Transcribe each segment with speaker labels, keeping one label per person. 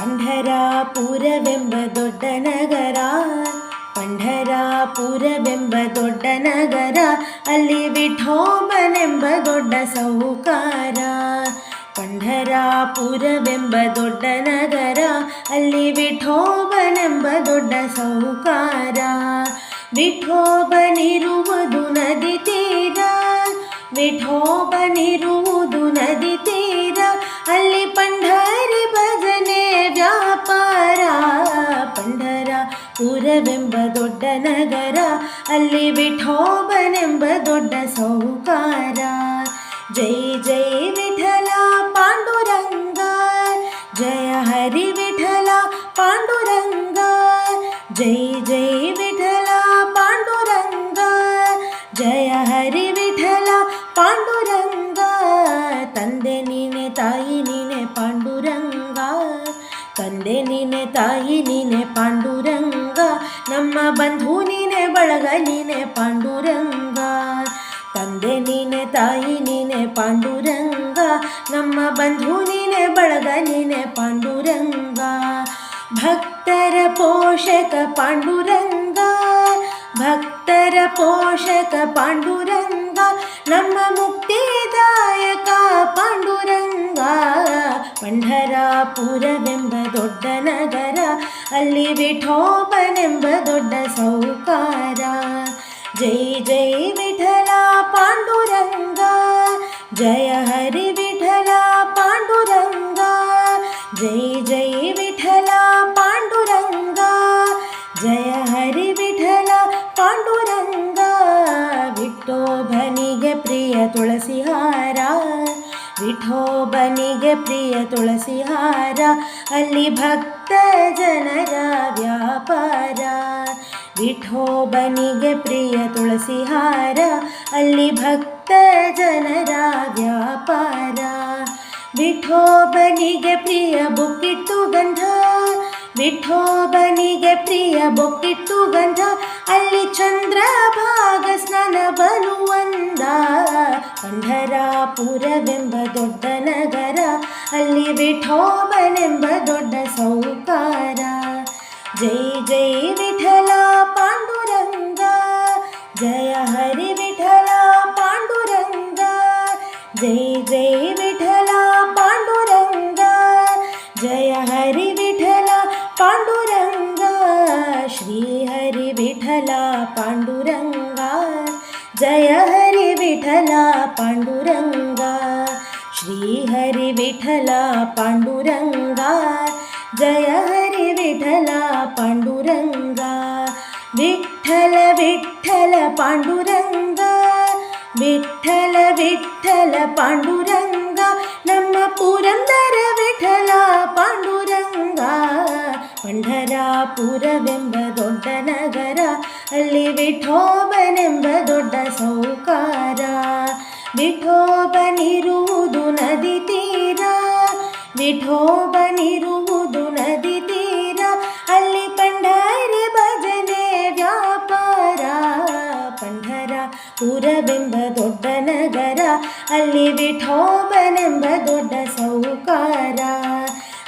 Speaker 1: ಪಂಢರಾಪುರವೆಂಬ ದೊಡ್ಡ ನಗರ. ಪಂಢರಾಪುರವೆಂಬ ದೊಡ್ಡ ನಗರ. ಅಲ್ಲಿ ವಿಠೋಬನೆಂಬ ದೊಡ್ಡ ಸೌಕಾರ. ಪಂಢರಾಪುರವೆಂಬ ದೊಡ್ಡ ನಗರ. ಅಲ್ಲಿ ವಿಠೋಬನೆಂಬ ದೊಡ್ಡ ಸೌಕಾರ. ವಿಠೋಬನಿರುವುದು ನದಿ ತೀರ. ವಿಠೋಬನಿರುವುದು ನದಿ ಪುರವೆಂಬ ದೊಡ್ಡ ನಗರ ಅಲ್ಲಿ ವಿಠೋಬನೆಂಬ ದೊಡ್ಡ ಸೌಕಾರ ಜೈ ಜೈ ವಿಠಲ ಪಾಂಡುರಂಗ ಜಯ ಹರಿ ವಿಠಲ ಪಾಂಡುರಂಗ ಜೈ ಜೈ ವಿಠಲ ಪಾಂಡುರಂಗ ಜಯ ಹರಿ ವಿಠಲ ಪಾಂಡುರಂಗ ತಂದೆ ನೀನೆ ತಾಯಿ ನೀನೆ ಪಾಂಡುರಂಗ ತಂದೆ ನೀನೆ ತಾಯಿ ನೀನೆ ಪಾಂಡುರಂಗ ನಮ್ಮ ಬಂಧು ನೀನೆ ಬಳಗ ನೀನೆ ಪಾಂಡುರಂಗ ತಂದೆ ನೀನೆ ತಾಯಿ ನೀನೆ ಪಾಂಡುರಂಗ ನಮ್ಮ ಬಂಧು ನೀನೆ ಬಳಗ ನೀನೆ ಪಾಂಡುರಂಗ ಭಕ್ತರ ಪೋಷಕ ಪಾಂಡುರಂಗ ಭಕ್ತರ ಪೋಷಕ ಪಾಂಡುರಂಗ ನಮ್ಮ ಮುಕ್ತಿದಾಯಕ ಪಾಂಡುರಂಗ ಪಂಢರಾಪುರವೆಂಬ ದೊಡ್ಡ ನಗರ ಅಲ್ಲಿ ವಿಠೋಬನೆಂಬ ದೊಡ್ಡ ಸೌಕಾರ ಜೈ ಜೈ ವಿಠಲ ಪಾಂಡುರಂಗ ಜಯ ಹರಿ ವಿಠಲ ಪಾಂಡುರಂಗ ಜೈ ಜೈ ವಿಠಲ ಪಾಂಡುರಂಗ ಜಯ ಹರಿ ವಿಠಲ ಪಾಂಡುರಂಗ ವಿಠೋಬನಿಗೆ ಪ್ರಿಯ ತುಳಸಿಹಾರ ವಿಠೋಬನಿಗೆ ಪ್ರಿಯ ತುಳಸಿಹಾರ ಅಲ್ಲಿ ಭಕ್ತ ಜನರ ವ್ಯಾಪಾರ. ವಿಠೋಬನಿಗೆ ಪ್ರಿಯ ತುಳಸಿಹಾರ, ಅಲ್ಲಿ ಭಕ್ತ ಜನರ ವ್ಯಾಪಾರ. ವಿಠೋಬನಿಗೆ ಪ್ರಿಯ ಬೊಕ್ಕಿಟ್ಟು ಗಂಧ, ವಿಠೋಬನಿಗೆ ಪ್ರಿಯ ಬೊಕ್ಕಿಟ್ಟು ಗಂಧ, ಅಲ್ಲಿ ಚಂದ್ರ ಭಾಗ ಸ್ನಾನ ಬಲುವಂದ ಪಂಢರಾಪುರವೆಂಬ ದೊಡ್ಡ ನಗರ ಅಲ್ಲಿ ವಿಠೋಬನೆಂಬ ದೊಡ್ಡ ಸೌಕಾರ ಜೈ ಜೈ ವಿಠಲ ಪಾಂಡುರಂಗ ಜಯ ಹರಿ ವಿಠಲ ಪಾಂಡುರಂಗ ಜೈ ಜೈ ವಿಠಲ ಪಾಂಡುರಂಗ ಜಯ ಹರಿ ವಿಠಲ ಪಾಂಡುರಂಗ ಶ್ರೀ ಹರಿ ವಿಠಲ ಪಾಂಡುರಂಗ ಜಯ ಹರಿ ವಿಠಲ ಪಾಂಡುರಂಗ ಶ್ರೀ ಹರಿ ವಿಠಲ ಪಾಂಡುರಂಗ ಜಯ ಹರಿ ವಿಠಲ ಪಾಂಡುರಂಗ ವಿಠಲ ವಿಠಲ ಪಾಂಡುರಂಗ ವಿಠಲ ವಿಠಲ ಪಾಂಡುರಂಗ ನಮ್ಮ ಪುರಂದರ ವಿಠಲ ಪಾಂಡುರಂಗ ಪಂಢರಾಪುರವೆಂಬ ದೊಡ್ಡ ನಗರ ಅಲ್ಲಿ ವಿಠೋಬನೆಂಬ ದೊಡ್ಡ ಸೌಕಾರ ವಿಠೋಬನಿರುವುದು ನದಿ ತೀರ ವಿಠೋಬನಿರುವುದು ನದಿ ತೀರ. ಅಲ್ಲಿ ಪಂಢರಿ ಭಜನೆ ವ್ಯಾಪಾರ. ಪಂಡರ ಪುರವೆಂಬ ದೊಡ್ಡ ನಗರ. ಅಲ್ಲಿ ವಿಠೋಬನೆಂಬ ದೊಡ್ಡ ಸೌಕಾರ.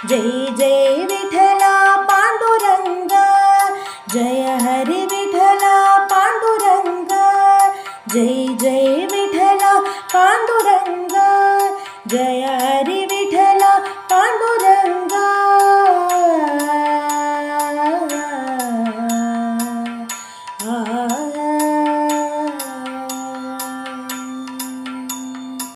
Speaker 1: ಜೈ ಜೈ ವಿಠಲ ಪಾಂಡುರಂಗ. ಜಯ ಹರಿ ವಿಠಲ ಪಾಂಡುರಂಗ. ಜೈ ಜೈ ವಿಠಲ ಪಾಂಡುರಂಗ. ಜಯ